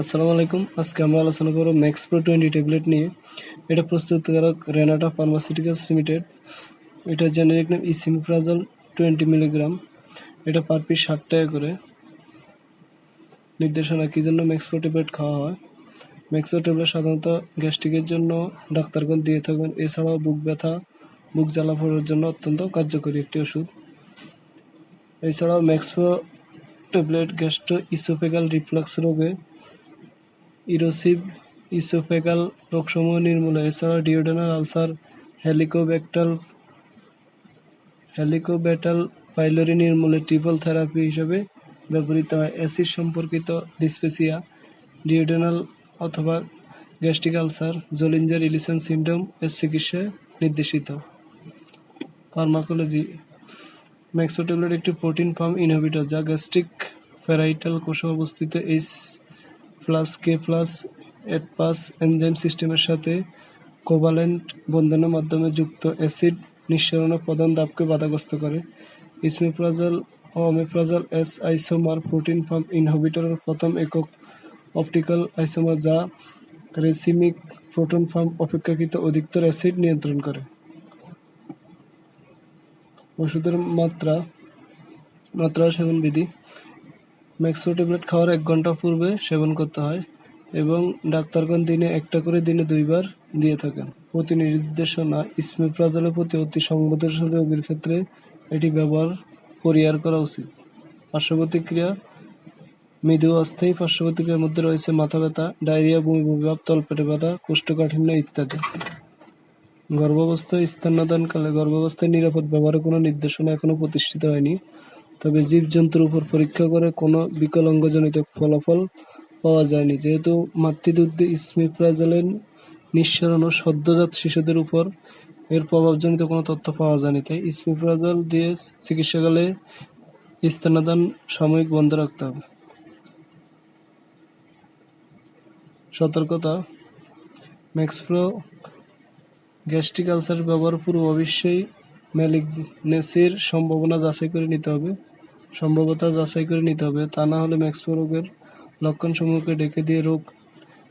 আসসালামু আলাইকুম। আজকে আমরা আলোচনা করব ম্যাক্স প্রো টোয়েন্টি ট্যাবলেট নিয়ে। এটা প্রস্তুতকারক রেনাটা ফার্মাসিউটিক্যালস লিমিটেড এটা জেনারিক নাম ইসিমপ্রাজল টোয়েন্টি মিলিগ্রাম এটা পার পিস ষাট টাকা করে। নির্দেশনা, কী জন্য ম্যাক্স প্রো ট্যাবলেট খাওয়া হয়? ম্যাক্স প্রো ট্যাবলেট সাধারণত গ্যাস্ট্রিকের জন্য ডাক্তারগণ দিয়ে থাকবেন। এছাড়াও বুক ব্যথা, বুক জ্বালা পোড়ার জন্য অত্যন্ত কার্যকরী একটি ওষুধ। এছাড়াও max pro tablet gastro esophageal reflux রোগে ইরোসিভ ইসোফেগাল রোগসমূহ নির্মূলে। এছাড়া duodenal ulcer, helicobacter, helicobacter pylori নির্মূলে triple therapy হিসেবে ব্যবহৃত হয়। অ্যাসিড সম্পর্কিত ডিসপেসিয়া, ডিওডেনাল অথবা gastric ulcer, Zollinger Ellison syndrome এর চিকিৎসায় নির্দেশিত। ফার্মাকোলজি ম্যাক্সো ট্যাবলেট একটি প্রোটিন ফার্ম ইনহিবিটর, যা গ্যাস্ট্রিক প্যারাইটাল কোষে অবস্থিত এইচ প্লাস কে প্লাস পাস এনজাইম সিস্টেমের সাথে কোভালেন্ট বন্ধনের মাধ্যমে যুক্ত অ্যাসিড নিঃসরণের প্রধান ধাপকে বাধাগ্রস্ত করে। ইসমিপ্রাজল ও omeprazole S isomer protein pump ইনহিবিটরের প্রথম একক অপটিক্যাল আইসোমার যা রেসিমিক প্রোটন পাম্প অপেক্ষাকৃত অধিকতর অ্যাসিড নিয়ন্ত্রণ করে। ওষুধের মাত্রা মাত্রা সেবন বিধি। ম্যাক্সো ট্যাবলেট খাওয়ার এক ঘণ্টা পূর্বে সেবন করতে হয় এবং ডাক্তারগণ দিনে একটা করে দিনে দুইবার দিয়ে থাকেন। প্রতি নির্দেশনা ইসমিপ্রাজলের প্রতি অতি সংবেদনশীল রোগীর ক্ষেত্রে এটি ব্যবহার পরিহার করা উচিত। পার্শ্ব প্রতিক্রিয়া মৃদু অস্থায়ী পার্শ্ব প্রতিক্রিয়ার মধ্যে রয়েছে মাথা ব্যথা, ডায়রিয়া, বমি বমি ভাব, তলপেটে ব্যথা, কোষ্ঠকাঠিন্য ইত্যাদি। গর্ভাবস্থায় স্তন্যদানকালে গর্ভাবস্থায় নিরাপদ ব্যবহারের কোনো নির্দেশনা এখনও প্রতিষ্ঠিত হয়নি। তবে জীবজন্তুর উপর পরীক্ষা করে কোনো বিকলাঙ্গজনিত ফলাফল পাওয়া যায়নি। যেহেতু মাতৃদুগ্ধে ইসমিপ্রাজলের নিঃসরণ ও সদ্যজাত শিশুদের উপর এর প্রভাবজনিত কোনো তথ্য পাওয়া যায়নি। তাই ইসমিপ্রাজল দিয়ে চিকিৎসাকালে স্তন্যদান সাময়িক বন্ধ রাখতে হবে। সতর্কতা। ম্যাক্সপ্রো গ্যাস্ট্রিক আলসার ব্যবহার পূর্ব অবশ্যই ম্যালিগনেসির সম্ভাবনা যাচাই করে নিতে হবে। সম্ভাব্যতা যাচাই করে নিতে হবে। তা না হলে ম্যাক্সপ্রো রোগের লক্ষণসমূহকে ডেকে দিয়ে রোগ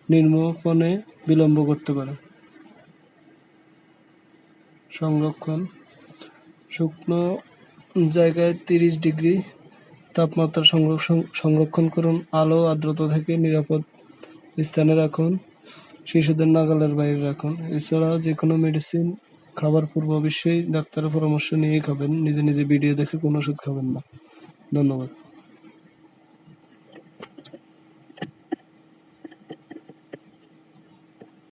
নির্মূপণে বিলম্ব করতে পারে। সংরক্ষণ। শুকনো জায়গায় তিরিশ ডিগ্রি তাপমাত্রা সংরক্ষণ সংরক্ষণ করুন। আলো আর্দ্রতা থেকে নিরাপদ স্থানে রাখুন। শিশুদের নাগালের বাইরে রাখুন। এছাড়া যে কোনো মেডিসিন খাবার পূর্ব অবশ্যই ডাক্তারের পরামর্শ নিয়েই খাবেন। নিজে নিজে ভিডিও দেখে কোনো ওষুধ খাবেন না। ধন্যবাদ।